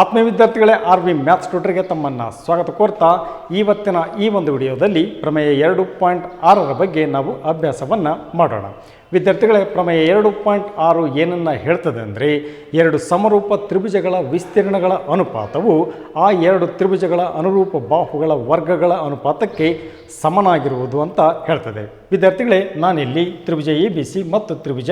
ಆತ್ಮೀಯ ವಿದ್ಯಾರ್ಥಿಗಳೇ, R V maths ಟ್ಯೂಟರ್ಗೆ ತಮ್ಮನ್ನು ಸ್ವಾಗತ ಕೋರ್ತಾ ಇವತ್ತಿನ ಈ ಒಂದು ವಿಡಿಯೋದಲ್ಲಿ ಪ್ರಮೇಯ ಎರಡು ಪಾಯಿಂಟ್ ಆರರ ಬಗ್ಗೆ ನಾವು ಅಭ್ಯಾಸವನ್ನು ಮಾಡೋಣ. ವಿದ್ಯಾರ್ಥಿಗಳೇ, ಪ್ರಮೇಯ ಎರಡು ಪಾಯಿಂಟ್ ಆರು ಏನನ್ನು ಹೇಳ್ತದೆ ಅಂದರೆ, ಎರಡು ಸಮರೂಪ ತ್ರಿಭುಜಗಳ ವಿಸ್ತೀರ್ಣಗಳ ಅನುಪಾತವು ಆ ಎರಡು ತ್ರಿಭುಜಗಳ ಅನುರೂಪ ಬಾಹುಗಳ ವರ್ಗಗಳ ಅನುಪಾತಕ್ಕೆ ಸಮನಾಗಿರುವುದು ಅಂತ ಹೇಳ್ತದೆ. ವಿದ್ಯಾರ್ಥಿಗಳೇ, ನಾನಿಲ್ಲಿ ತ್ರಿಭುಜ ಎ ಬಿ ಸಿ ಮತ್ತು ತ್ರಿಭುಜ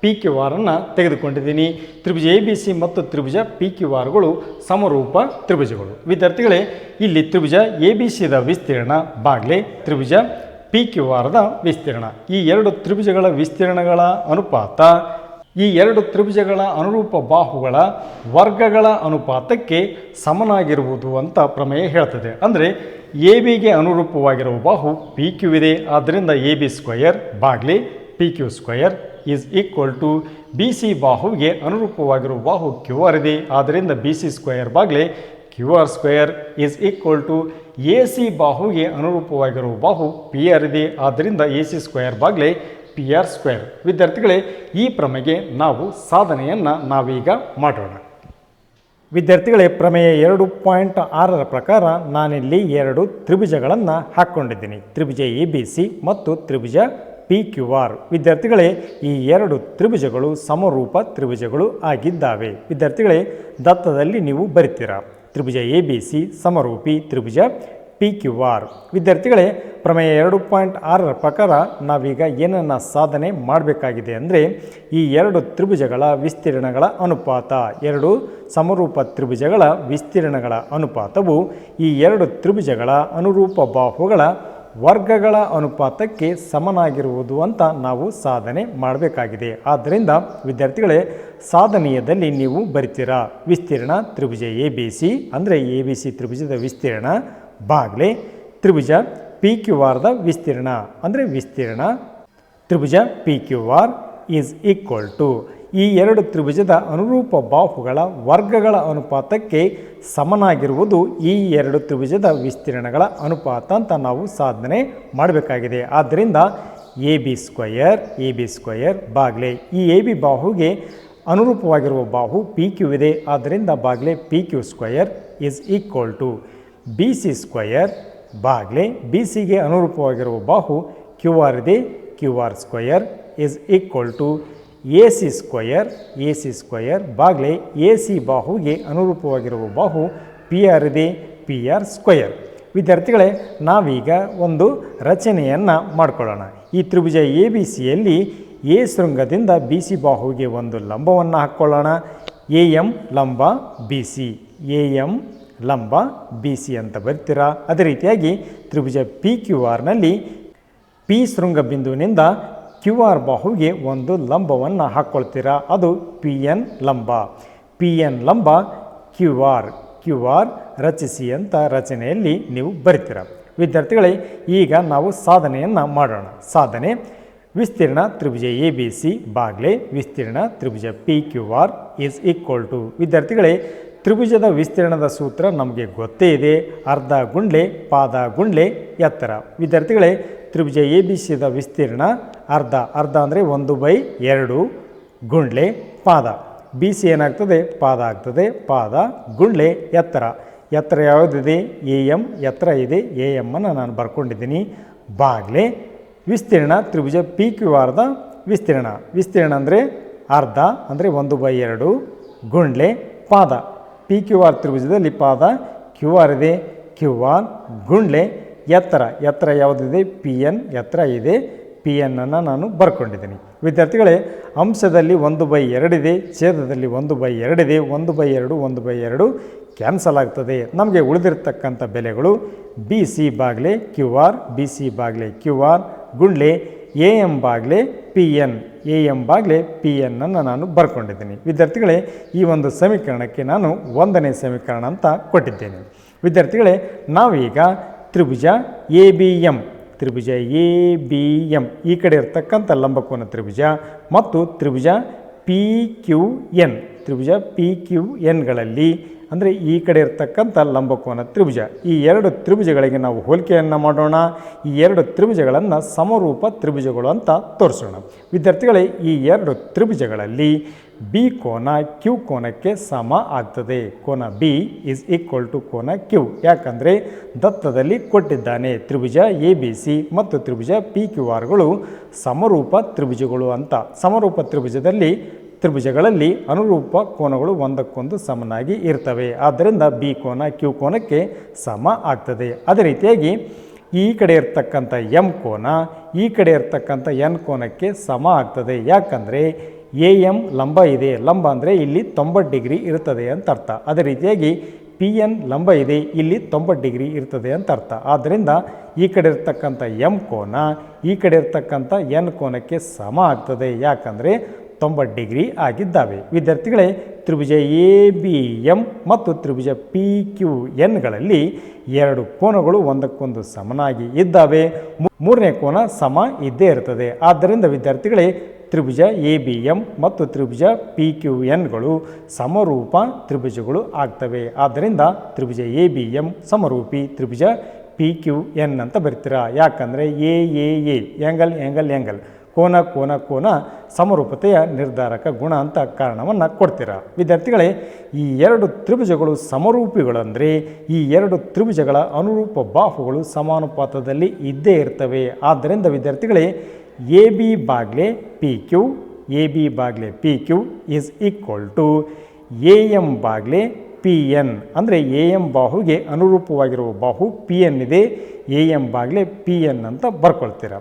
ಪಿ ಕ್ಯೂ ಆರನ್ನು ತೆಗೆದುಕೊಂಡಿದ್ದೀನಿ. ತ್ರಿಭುಜ ಎ ಬಿ ಸಿ ಮತ್ತು ತ್ರಿಭುಜ ಪಿ ಕ್ಯೂ ಆರ್ಗಳು ಸಮರೂಪ ತ್ರಿಭುಜಗಳು. ವಿದ್ಯಾರ್ಥಿಗಳೇ, ಇಲ್ಲಿ ತ್ರಿಭುಜ ಎ ಬಿ ಸಿದ ವಿಸ್ತೀರ್ಣ, ಬಾಗ್ಲೆ, ತ್ರಿಭುಜ ಪಿ ಕ್ಯೂ ಆರ್ದ ವಿಸ್ತೀರ್ಣ. ಈ ಎರಡು ತ್ರಿಭುಜಗಳ ವಿಸ್ತೀರ್ಣಗಳ ಅನುಪಾತ, ಈ ಎರಡು ತ್ರಿಭುಜಗಳ ಅನುರೂಪ ಬಾಹುಗಳ ವರ್ಗಗಳ ಅನುಪಾತಕ್ಕೆ ಸಮನಾಗಿರುವುದು ಅಂತ ಪ್ರಮೇಯ ಹೇಳ್ತದೆ. ಅಂದರೆ ಎ ಬಿಗೆ ಅನುರೂಪವಾಗಿರುವ ಬಾಹು ಪಿ ಕ್ಯೂ ಇದೆ. ಆದ್ದರಿಂದ A B square ಬಾಗ್ಲಿ P Q square is equal to B C ಬಾಹುವಿಗೆ ಅನುರೂಪವಾಗಿರುವ ಬಾಹು ಕ್ಯೂ ಆರ್ ಇದೆ. ಆದ್ದರಿಂದ B C square Baglay Q R square is equal to A C ಬಾಹುವಿಗೆ ಅನುರೂಪವಾಗಿರುವ ಬಾಹು ಪಿ ಆರ್ ಇದೆ. ಆದ್ದರಿಂದ ಎ ಸಿ ಸ್ಕ್ವಯರ್ ಬಾಗ್ಲೆ ಪಿ ಆರ್ ಸ್ಕ್ವೇರ್ ವಿದ್ಯಾರ್ಥಿಗಳೇ, ಈ ಪ್ರಮೆಗೆ ನಾವು ಸಾಧನೆಯನ್ನು ನಾವೀಗ ಮಾಡೋಣ. ವಿದ್ಯಾರ್ಥಿಗಳೇ, ಪ್ರಮೇಯ ಎರಡು ಪಾಯಿಂಟ್ ಆರರ ಪ್ರಕಾರ ನಾನಿಲ್ಲಿ ಎರಡು ತ್ರಿಭುಜಗಳನ್ನು ಹಾಕ್ಕೊಂಡಿದ್ದೀನಿ ತ್ರಿಭುಜ ಎ ಬಿ ಸಿ ಮತ್ತು ತ್ರಿಭುಜ ಪಿ ಕ್ಯೂ ಆರ್. ವಿದ್ಯಾರ್ಥಿಗಳೇ, ಈ ಎರಡು ತ್ರಿಭುಜಗಳು ಸಮರೂಪ ತ್ರಿಭುಜಗಳು ಆಗಿದ್ದಾವೆ. ವಿದ್ಯಾರ್ಥಿಗಳೇ, ದತ್ತದಲ್ಲಿ ನೀವು ಬರಿತೀರಾ? ತ್ರಿಭುಜ ಎ, ಬಿ, ಸಿ, ಸಮರೂಪಿ ತ್ರಿಭುಜ ಪಿ ಕ್ಯೂ ಆರ್. ವಿದ್ಯಾರ್ಥಿಗಳೇ, ಪ್ರಮೇಯ ಎರಡು ಪಾಯಿಂಟ್ ಆರರ ಪ್ರಕಾರ ನಾವೀಗ ಏನನ್ನು ಸಾಧನೆ ಮಾಡಬೇಕಾಗಿದೆ ಅಂದರೆ, ಈ ಎರಡು ತ್ರಿಭುಜಗಳ ವಿಸ್ತೀರ್ಣಗಳ ಅನುಪಾತ. ಎರಡು ಸಮರೂಪ ತ್ರಿಭುಜಗಳ ವಿಸ್ತೀರ್ಣಗಳ ಅನುಪಾತವು ಈ ಎರಡು ತ್ರಿಭುಜಗಳ ಅನುರೂಪ ಬಾಹುಗಳ ವರ್ಗಗಳ ಅನುಪಾತಕ್ಕೆ ಸಮನಾಗಿರುವುದು ಅಂತ ನಾವು ಸಾಧನೆ ಮಾಡಬೇಕಾಗಿದೆ. ಆದ್ದರಿಂದ ವಿದ್ಯಾರ್ಥಿಗಳೇ, ಸಾಧನೀಯದಲ್ಲಿ ನೀವು ಬರಿತೀರಾ? ವಿಸ್ತೀರ್ಣ ತ್ರಿಭುಜ ಎ ಬಿ ಸಿ, ಅಂದರೆ ಎ ಬಿ ಸಿ ತ್ರಿಭುಜದ ವಿಸ್ತೀರ್ಣ ಬಾಗ್ಲೆ, ತ್ರಿಭುಜ ಪಿ ಕ್ಯೂ ಆರ್ದ ವಿಸ್ತೀರ್ಣ, ಅಂದರೆ ವಿಸ್ತೀರ್ಣ, ತ್ರಿಭುಜ P Q R is equal to ಈ ಎರಡು ತ್ರಿಭುಜದ ಅನುರೂಪ ಬಾಹುಗಳ ವರ್ಗಗಳ ಅನುಪಾತಕ್ಕೆ ಸಮನಾಗಿರುವುದು ಈ ಎರಡು ತ್ರಿಭುಜದ ವಿಸ್ತೀರ್ಣಗಳ ಅನುಪಾತ ಅಂತ ನಾವು ಸಾಧನೆ ಮಾಡಬೇಕಾಗಿದೆ. ಆದ್ದರಿಂದ A B square A B square ಬಾಗ್ಲೆ ಈ ಎ ಬಿ ಬಾಹುಗೆ ಅನುರೂಪವಾಗಿರುವ ಬಾಹು ಪಿ ಕ್ಯೂ ಇದೆ. ಆದ್ದರಿಂದ ಬಾಗ್ಲೆ P Q square is equal to B C square Baglay B ಸಿಗೆ ಅನುರೂಪವಾಗಿರುವ ಬಾಹು ಕ್ಯೂ ಆರ್ ಇದೆ, Q R square is equal to A C square A C square Baglay A C ಬಾಹುಗೆ ಅನುರೂಪವಾಗಿರುವ ಬಾಹು ಪಿ ಆರ್ ಇದೆ ಪಿ ಆರ್ ಸ್ಕ್ವಯರ್ ವಿದ್ಯಾರ್ಥಿಗಳೇ, ನಾವೀಗ ಒಂದು ರಚನೆಯನ್ನು ಮಾಡಿಕೊಳ್ಳೋಣ. ಈ ತ್ರಿಭುಜ ಎ ಬಿ ಸಿಯಲ್ಲಿ ಎ ಶೃಂಗದಿಂದ ಬಿ ಸಿ ಬಾಹುಗೆ ಒಂದು ಲಂಬವನ್ನು ಹಾಕ್ಕೊಳ್ಳೋಣ. ಎ ಎಂ ಲಂಬ ಬಿ ಸಿ. ಎ ಎಂ ಲಂಬ ಬಿ ಸಿ ಅಂತ ಬರ್ತೀರಾ? ಅದೇ ರೀತಿಯಾಗಿ ತ್ರಿಭುಜ ಪಿ ಕ್ಯೂ ಆರ್ನಲ್ಲಿ ಪಿ ಶೃಂಗ ಬಿಂದುವಿನಿಂದ ಕ್ಯೂ ಆರ್ ಬಾಹುವಿಗೆ ಒಂದು ಲಂಬವನ್ನು ಹಾಕ್ಕೊಳ್ತೀರಾ ಅದು ಪಿ ಎನ್ ಲಂಬ. ಪಿ ಎನ್ ಲಂಬ ಕ್ಯೂ ಆರ್. ಕ್ಯೂ ಆರ್ ರಚಿಸಿ ಅಂತ ರಚನೆಯಲ್ಲಿ ನೀವು ಬರಿತೀರ? ವಿದ್ಯಾರ್ಥಿಗಳೇ, ಈಗ ನಾವು ಸಾಧನೆಯನ್ನು ಮಾಡೋಣ. ಸಾಧನೆ, ವಿಸ್ತೀರ್ಣ ತ್ರಿಭುಜ ಎ ಬಿ ಸಿ ಬಾಗ್ಲೆ, ವಿಸ್ತೀರ್ಣ ತ್ರಿಭುಜ P Q R is equal to. ವಿದ್ಯಾರ್ಥಿಗಳೇ, ತ್ರಿಭುಜದ ವಿಸ್ತೀರ್ಣದ ಸೂತ್ರ ನಮಗೆ ಗೊತ್ತೇ ಇದೆ. ಅರ್ಧ ಗುಂಡ್ಲೆ, ಪಾದ ಗುಂಡ್ಲೆ, ಎತ್ತರ. ವಿದ್ಯಾರ್ಥಿಗಳೇ ತ್ರಿಭುಜ ಎ ಬಿ ಸಿದ ವಿಸ್ತೀರ್ಣ ಅರ್ಧ ಅರ್ಧ ಅಂದರೆ ಒಂದು ಬೈ ಎರಡು ಗುಂಡ್ಲೆ ಪಾದ. ಬಿ ಸಿ ಏನಾಗ್ತದೆ? ಪಾದ ಆಗ್ತದೆ. ಪಾದ ಗುಂಡ್ಲೆ ಎತ್ತರ. ಎತ್ತರ ಯಾವುದಿದೆ? ಎ ಎಂ ಎತ್ತರ ಇದೆ. ಎ ಎಮ್ಮನ್ನು ನಾನು ಬರ್ಕೊಂಡಿದ್ದೀನಿ. ಬಾಗ್ಲೆ ವಿಸ್ತೀರ್ಣ, ತ್ರಿಭುಜ ಪಿ ಕ್ಯೂ ಆರ್ದ ವಿಸ್ತೀರ್ಣ. ವಿಸ್ತೀರ್ಣ ಅಂದರೆ ಅರ್ಧ ಅಂದರೆ ಒಂದು ಬೈ ಎರಡು ಗುಂಡ್ಲೆ ಪಾದ. ಪಿ ಕ್ಯೂ ಆರ್ ತ್ರಿಭುಜದಲ್ಲಿ ಪಾದ ಕ್ಯೂ ಆರ್ ಇದೆ? ಕ್ಯೂ ಆರ್ ಗುಂಡ್ಲೆ ಎತ್ತರ ಎತ್ತರ ಯಾವುದಿದೆ? ಪಿ ಎನ್ ಎತ್ತರ ಇದೆ. ಪಿ ಎನ್ನನ್ನು ನಾನು ಬರ್ಕೊಂಡಿದ್ದೀನಿ. ವಿದ್ಯಾರ್ಥಿಗಳೇ, ಅಂಶದಲ್ಲಿ ಒಂದು ಬೈ ಎರಡಿದೆ ಛೇದದಲ್ಲಿ ಒಂದು ಬೈ ಎರಡಿದೆ ಒಂದು ಬೈ ಎರಡು, ಒಂದು ಬೈ ಎರಡು ಕ್ಯಾನ್ಸಲ್ ಆಗ್ತದೆ. ನಮಗೆ ಉಳಿದಿರ್ತಕ್ಕಂಥ ಬೆಲೆಗಳು ಬಿ ಸಿ ಬಾಗ್ಲೆ ಕ್ಯೂ ಆರ್, ಬಿ ಸಿ ಬಾಗ್ಲೆ ಕ್ಯೂ ಆರ್, ಗುಂಡ್ಲೆ ಎ ಎಂ ಬಾಗ್ಲೆ ಪಿ ಎನ್, ಎ ಎಂ ಬಾಗ್ಲೆ ಪಿ ಎನ್ನನ್ನು ನಾನು ಬರ್ಕೊಂಡಿದ್ದೀನಿ. ವಿದ್ಯಾರ್ಥಿಗಳೇ, ಈ ಒಂದು ಸಮೀಕರಣಕ್ಕೆ ನಾನು ಒಂದನೇ ಸಮೀಕರಣ ಅಂತ ಕೊಟ್ಟಿದ್ದೇನೆ. ವಿದ್ಯಾರ್ಥಿಗಳೇ, ನಾವೀಗ ತ್ರಿಭುಜ ಎ ಬಿ ಎಂ. ತ್ರಿಭುಜ ಎ ಬಿ ಎಂ. ಈ ಕಡೆ ಇರತಕ್ಕಂಥ ಲಂಬಕೋನ ತ್ರಿಭುಜ ಮತ್ತು ತ್ರಿಭುಜ ಪಿ ಕ್ಯೂ ಎನ್. ತ್ರಿಭುಜ ಪಿ ಕ್ಯೂ ಎನ್ಗಳಲ್ಲಿ ಅಂದರೆ ಈ ಕಡೆ ಇರ್ತಕ್ಕಂಥ ಲಂಬಕೋನ ತ್ರಿಭುಜ. ಈ ಎರಡು ತ್ರಿಭುಜಗಳಿಗೆ ನಾವು ಹೋಲಿಕೆಯನ್ನು ಮಾಡೋಣ. ಈ ಎರಡು ತ್ರಿಭುಜಗಳನ್ನು ಸಮರೂಪ ತ್ರಿಭುಜಗಳು ಅಂತ ತೋರಿಸೋಣ. ವಿದ್ಯಾರ್ಥಿಗಳೇ, ಈ ಎರಡು ತ್ರಿಭುಜಗಳಲ್ಲಿ ಬಿ ಕೋನ ಕ್ಯೂ ಕೋನಕ್ಕೆ ಸಮ ಆಗ್ತದೆ. ಕೋನ ಬಿ ಇಸ್ ಈಕ್ವಲ್ ಟು ಕೋನ ಕ್ಯೂ ಯಾಕಂದರೆ ದತ್ತದಲ್ಲಿ ಕೊಟ್ಟಿದ್ದಾನೆ ತ್ರಿಭುಜ ಎ ಬಿ ಸಿ ಮತ್ತು ತ್ರಿಭುಜ ಪಿ ಕ್ಯೂ ಆರ್ಗಳು ಸಮರೂಪ ತ್ರಿಭುಜಗಳು ಅಂತ. ಸಮರೂಪ ತ್ರಿಭುಜದಲ್ಲಿ ತ್ರಿಭುಜಗಳಲ್ಲಿ ಅನುರೂಪ ಕೋನಗಳು ಒಂದಕ್ಕೊಂದು ಸಮನಾಗಿ ಇರ್ತವೆ. ಆದ್ದರಿಂದ ಬಿ ಕೋನ, ಕ್ಯೂ ಕೋನಕ್ಕೆ ಸಮ ಆಗ್ತದೆ. ಅದೇ ರೀತಿಯಾಗಿ ಈ ಕಡೆ ಇರ್ತಕ್ಕಂಥ ಎಂ ಕೋನ, ಈ ಕಡೆ ಇರ್ತಕ್ಕಂಥ ಎನ್ ಕೋನಕ್ಕೆ ಸಮ ಆಗ್ತದೆ. ಯಾಕಂದರೆ ಎ ಎಂ ಲಂಬ ಇದೆ. ಲಂಬ ಅಂದರೆ ಇಲ್ಲಿ ತೊಂಬತ್ತು ಡಿಗ್ರಿ ಇರ್ತದೆ ಅಂತ ಅರ್ಥ. ಅದೇ ರೀತಿಯಾಗಿ ಪಿ ಎನ್ ಲಂಬ ಇದೆ. ಇಲ್ಲಿ ತೊಂಬತ್ತು ಡಿಗ್ರಿ ಇರ್ತದೆ ಅಂತ ಅರ್ಥ. ಆದ್ದರಿಂದ ಈ ಕಡೆ ಇರ್ತಕ್ಕಂಥ ಎಂ ಕೋನ, ಈ ಕಡೆ ಇರ್ತಕ್ಕಂಥ ಎನ್ ಕೋನಕ್ಕೆ ಸಮ ಆಗ್ತದೆ. ಯಾಕಂದರೆ ತೊಂಬತ್ತು ಡಿಗ್ರಿ ಆಗಿದ್ದಾವೆ. ವಿದ್ಯಾರ್ಥಿಗಳೇ, ತ್ರಿಭುಜ ಎ, ಬಿ, ಎಂ ಮತ್ತು ತ್ರಿಭುಜ ಪಿ, ಕ್ಯೂ ಎನ್ಗಳಲ್ಲಿ ಎರಡು ಕೋನಗಳು ಒಂದಕ್ಕೊಂದು ಸಮನಾಗಿ ಇದ್ದಾವೆ. ಮೂರನೇ ಕೋನ ಸಮ ಇದ್ದೇ ಇರ್ತದೆ ಆದ್ದರಿಂದ ವಿದ್ಯಾರ್ಥಿಗಳೇ, ತ್ರಿಭುಜ ಎ, ಬಿ, ಎಂ ಮತ್ತು ತ್ರಿಭುಜ ಪಿ, ಕ್ಯೂ ಎನ್ಗಳು ಸಮರೂಪ ತ್ರಿಭುಜಗಳು ಆಗ್ತವೆ. ಆದ್ದರಿಂದ ತ್ರಿಭುಜ ಎ, ಬಿ, ಎಂ ಸಮರೂಪಿ ತ್ರಿಭುಜ ಪಿ, ಕ್ಯೂ, ಎನ್ ಅಂತ ಬರ್ತೀರಾ? ಯಾಕಂದರೆ A A A, angle angle angle. ಕೋನ ಕೋನ ಕೋನ ಸಮರೂಪತೆಯ ನಿರ್ಧಾರಕ ಗುಣ ಅಂತ ಕಾರಣವನ್ನು ಕೊಡ್ತೀರ? ವಿದ್ಯಾರ್ಥಿಗಳೇ, ಈ ಎರಡು ತ್ರಿಭುಜಗಳು ಸಮರೂಪಿಗಳಂದರೆ, ಈ ಎರಡು ತ್ರಿಭುಜಗಳ ಅನುರೂಪ ಬಾಹುಗಳು ಸಮಾನುಪಾತದಲ್ಲಿ ಇದ್ದೇ ಇರ್ತವೆ. ಆದ್ದರಿಂದ ವಿದ್ಯಾರ್ಥಿಗಳೇ, ಎ ಬಿ ಬಾಗ್ಲೆ P Q, A B Baglay P Q is equal to A M Baglay P N ಅಂದರೆ ಎ ಎಂ ಬಾಹುಗೆ ಅನುರೂಪವಾಗಿರುವ ಬಾಹು ಪಿ ಎನ್ ಇದೆ. ಎ ಎಂ ಬಾಗ್ಲೆ ಪಿ ಎನ್ ಅಂತ ಬರ್ಕೊಳ್ತೀರ.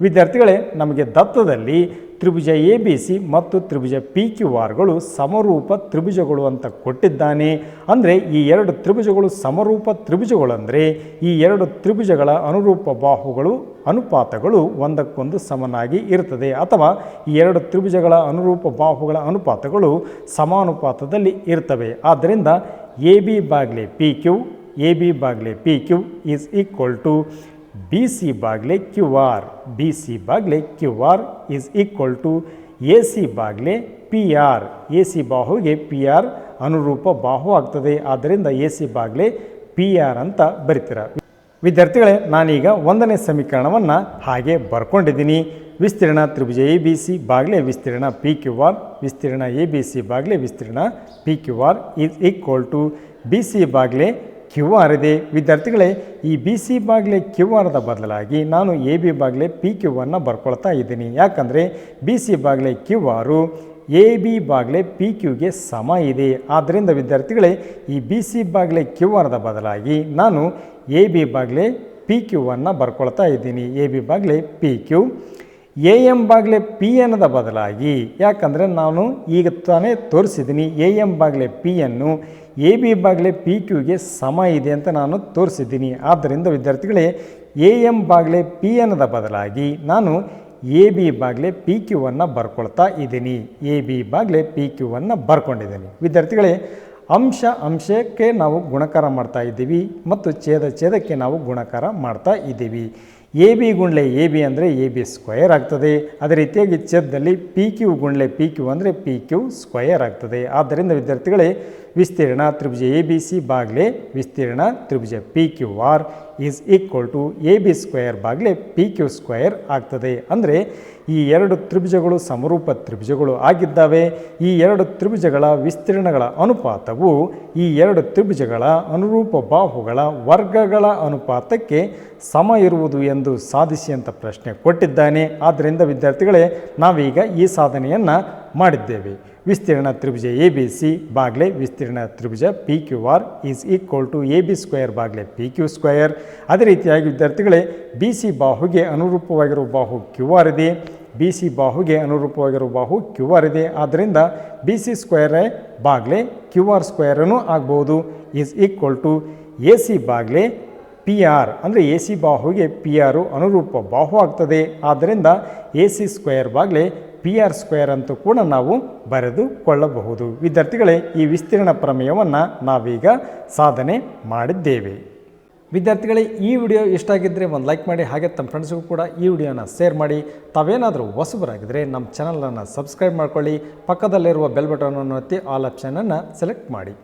ವಿದ್ಯಾರ್ಥಿಗಳೇ, ನಮಗೆ ದತ್ತದಲ್ಲಿ ತ್ರಿಭುಜ ಎ ಬಿ ಸಿ ಮತ್ತು ತ್ರಿಭುಜ ಪಿ ಕ್ಯೂ ಆರ್ಗಳು ಸಮರೂಪ ತ್ರಿಭುಜಗಳು ಅಂತ ಕೊಟ್ಟಿದ್ದಾನೆ. ಅಂದರೆ ಈ ಎರಡು ತ್ರಿಭುಜಗಳು ಸಮರೂಪ ತ್ರಿಭುಜಗಳಂದರೆ ಈ ಎರಡು ತ್ರಿಭುಜಗಳ ಅನುರೂಪ ಬಾಹುಗಳು, ಅನುಪಾತಗಳು ಒಂದಕ್ಕೊಂದು ಸಮನಾಗಿ ಇರ್ತದೆ. ಅಥವಾ ಈ ಎರಡು ತ್ರಿಭುಜಗಳ ಅನುರೂಪ ಬಾಹುಗಳ ಅನುಪಾತಗಳು ಸಮಾನುಪಾತದಲ್ಲಿ ಇರ್ತವೆ. ಆದ್ದರಿಂದ ಎ ಬಿ ಬಾಗ್ಲೆ P Q A B Baglay P Q is equal to B C Baglay Q R B C Baglay Q R is equal to A C Baglay P R A C ಬಾಹುಗೆ P R ಅನುರೂಪ ಬಾಹು ಆಗ್ತದೆ. ಆದ್ದರಿಂದ A C ಬಾಗ್ಲೆ P R ಅಂತ ಬರಿತೀರ. ವಿದ್ಯಾರ್ಥಿಗಳೇ, ನಾನೀಗ ಒಂದನೇ ಸಮೀಕರಣವನ್ನು ಹಾಗೆ ಬರ್ಕೊಂಡಿದ್ದೀನಿ. ವಿಸ್ತೀರ್ಣ ತ್ರಿಭುಜ ಎ ಬಿ ಸಿ ಬಾಗ್ಲೆ ವಿಸ್ತೀರ್ಣ ಪಿ ಕ್ಯೂ ಆರ್ ವಿಸ್ತೀರ್ಣ ಎ ಬಿ ಸಿ ಬಾಗ್ಲೆ ವಿಸ್ತೀರ್ಣ P Q R is equal to B C Baglay Q R ಇದೆ. ವಿದ್ಯಾರ್ಥಿಗಳೇ, ಈ ಬಿ ಸಿ ಬಾಗ್ಲೆ ಕ್ಯೂ ಆರ್ದ ಬದಲಾಗಿ ನಾನು ಎ ಬಿ ಬಾಗ್ಲೆ ಪಿ ಕ್ಯೂ ಅನ್ನು ಬರ್ಕೊಳ್ತಾ ಇದ್ದೀನಿ. ಯಾಕಂದರೆ, ಬಿ ಸಿ ಬಾಗಿಲೆ ಕ್ಯೂ ಆರು, ಎ ಬಿ ಬಾಗಿಲೆ ಪಿ ಕ್ಯೂಗೆ ಸಮ ಇದೆ. ಆದ್ದರಿಂದ ವಿದ್ಯಾರ್ಥಿಗಳೇ, ಈ ಬಿ ಸಿ ಬಾಗಿಲೆ ಕ್ಯೂ ಆರ್ದ ಬದಲಾಗಿ ನಾನು ಎ ಬಿ ಬಾಗಿಲೆ ಪಿ ಕ್ಯೂ ಅನ್ನು ಬರ್ಕೊಳ್ತಾ ಇದ್ದೀನಿ. ಎ ಬಿ ಬಾಗ್ಲೆ ಪಿ ಕ್ಯೂ ಎ ಎಂ ಬಾಗ್ಲೆ ಪಿ ಎನ್ದ ಬದಲಾಗಿ, ಯಾಕಂದರೆ ನಾನು ಈಗ ತಾನೇ ತೋರಿಸಿದ್ದೀನಿ ಎ ಎಂ ಬಾಗ್ಲೆ ಪಿ ಅನ್ನು, ಎ ಬಿ ಬಾಗ್ಲೆ ಪಿ ಕ್ಯೂಗೆ ಸಮ ಇದೆ ಅಂತ ನಾನು ತೋರಿಸಿದ್ದೀನಿ. ಆದ್ದರಿಂದ ವಿದ್ಯಾರ್ಥಿಗಳೇ, ಎ ಎಂ ಬಾಗ್ಲೆ ಪಿ ಎನ್ದ ಬದಲಾಗಿ ನಾನು ಎ ಬಿ ಬಾಗ್ಲೆ ಪಿ ಕ್ಯೂ ಅನ್ನು ಬರ್ಕೊಳ್ತಾ ಇದ್ದೀನಿ. ಎ ಬಿ ಬಾಗ್ಲೆ ಪಿ ಕ್ಯೂ ಅನ್ನು ಬರ್ಕೊಂಡಿದ್ದೀನಿ. ವಿದ್ಯಾರ್ಥಿಗಳೇ, ಅಂಶ ಅಂಶಕ್ಕೆ ನಾವು ಗುಣಕಾರ ಮಾಡ್ತಾ ಇದ್ದೀವಿ ಮತ್ತು ಛೇದ ಛೇದಕ್ಕೆ ನಾವು ಗುಣಕಾರ ಮಾಡ್ತಾ ಇದ್ದೀವಿ. ಎ ಬಿ ಗುಂಡ್ಲೆ ಎ ಬಿ ಅಂದರೆ ಎ ಬಿ ಸ್ಕ್ವಯರ್ ಆಗ್ತದೆ. ಅದೇ ರೀತಿಯಾಗಿ ಛೇದದಲ್ಲಿ ಪಿ ಕ್ಯೂ ಗುಂಡ್ಲೆ ಪಿ ಕ್ಯೂ ಅಂದರೆ ಪಿ ಕ್ಯೂ ಸ್ಕ್ವಯರ್ ಆಗ್ತದೆ. ಆದ್ದರಿಂದ ವಿದ್ಯಾರ್ಥಿಗಳೇ ವಿಸ್ತೀರ್ಣ ತ್ರಿಭುಜ ಎ ಬಿ ಸಿ ಬಾಗ್ಲೆ ವಿಸ್ತೀರ್ಣ ತ್ರಿಭುಜ P Q R is equal to A B square Baglay P Q square ಆಗ್ತದೆ. ಅಂದರೆ ಈ ಎರಡು ತ್ರಿಭುಜಗಳು ಸಮರೂಪ ತ್ರಿಭುಜಗಳು ಆಗಿದ್ದಾವೆ. ಈ ಎರಡು ತ್ರಿಭುಜಗಳ ವಿಸ್ತೀರ್ಣಗಳ ಅನುಪಾತವು ಈ ಎರಡು ತ್ರಿಭುಜಗಳ ಅನುರೂಪ ಬಾಹುಗಳ ವರ್ಗಗಳ ಅನುಪಾತಕ್ಕೆ ಸಮ ಇರುವುದು ಎಂದು ಸಾಧಿಸಿ ಅಂತ ಪ್ರಶ್ನೆ ಕೊಟ್ಟಿದ್ದಾನೆ. ಆದ್ದರಿಂದ ವಿದ್ಯಾರ್ಥಿಗಳೇ, ನಾವೀಗ ಈ ಸಾಧನೆಯನ್ನು ಮಾಡಿದ್ದೇವೆ. ವಿಸ್ತೀರ್ಣ ತ್ರಿಭುಜ ಎ ಬಿ ಸಿ ಬಾಗ್ಲೆ ವಿಸ್ತೀರ್ಣ ತ್ರಿಭುಜ P Q R is equal to A B square Baglay P Q square. ಅದೇ ರೀತಿಯಾಗಿ ವಿದ್ಯಾರ್ಥಿಗಳೇ, ಬಿ ಸಿ ಬಾಹುಗೆ ಅನುರೂಪವಾಗಿರುವ ಬಾಹು ಕ್ಯೂ ಆರ್ ಇದೆ. ಬಿ ಸಿ ಬಾಹುಗೆ ಅನುರೂಪವಾಗಿರುವ ಬಾಹು ಕ್ಯೂ ಆರ್ ಇದೆ. ಆದ್ದರಿಂದ ಬಿ ಸಿ ಸ್ಕ್ವೇರೇ ಬಾಗ್ಲೆ ಕ್ಯೂ ಆರ್ ಸ್ಕ್ವಯರನ್ನು ಆಗ್ಬೋದು. Is equal to A C Baglay P R. ಅಂದರೆ ಎ ಸಿ ಬಾಹುಗೆ ಪಿ ಆರು ಅನುರೂಪ ಬಾಹು ಆಗ್ತದೆ. ಆದ್ದರಿಂದ ಎ ಸಿ ಸ್ಕ್ವೇರ್ ಬಾಗ್ಲೆ ಪಿ ಆರ್ ಸ್ಕ್ವೇರ್ ಅಂತೂ ಕೂಡ ನಾವು ಬರೆದುಕೊಳ್ಳಬಹುದು. ವಿದ್ಯಾರ್ಥಿಗಳೇ, ಈ ವಿಸ್ತೀರ್ಣ ಪ್ರಮೇಯವನ್ನು ನಾವೀಗ ಸಾಧನೆ ಮಾಡಿದ್ದೇವೆ. ವಿದ್ಯಾರ್ಥಿಗಳೇ, ಈ ವಿಡಿಯೋ ಇಷ್ಟ ಆಗಿದ್ದರೆ ಒಂದು ಲೈಕ್ ಮಾಡಿ, ಹಾಗೆ ತಮ್ಮ ಫ್ರೆಂಡ್ಸ್ಗೂ ಕೂಡ ಈ ವಿಡಿಯೋನ ಶೇರ್ ಮಾಡಿ. ತಾವೇನಾದರೂ ಹೊಸಬರಾಗಿದ್ದರೆ ನಮ್ಮ ಚಾನಲನ್ನು ಸಬ್ಸ್ಕ್ರೈಬ್ ಮಾಡ್ಕೊಳ್ಳಿ. ಪಕ್ಕದಲ್ಲಿರುವ ಬೆಲ್ ಬಟನನ್ನು ಒತ್ತಿ, ಆಲ್ ಆಪ್ಷನನ್ನು ಸೆಲೆಕ್ಟ್ ಮಾಡಿ.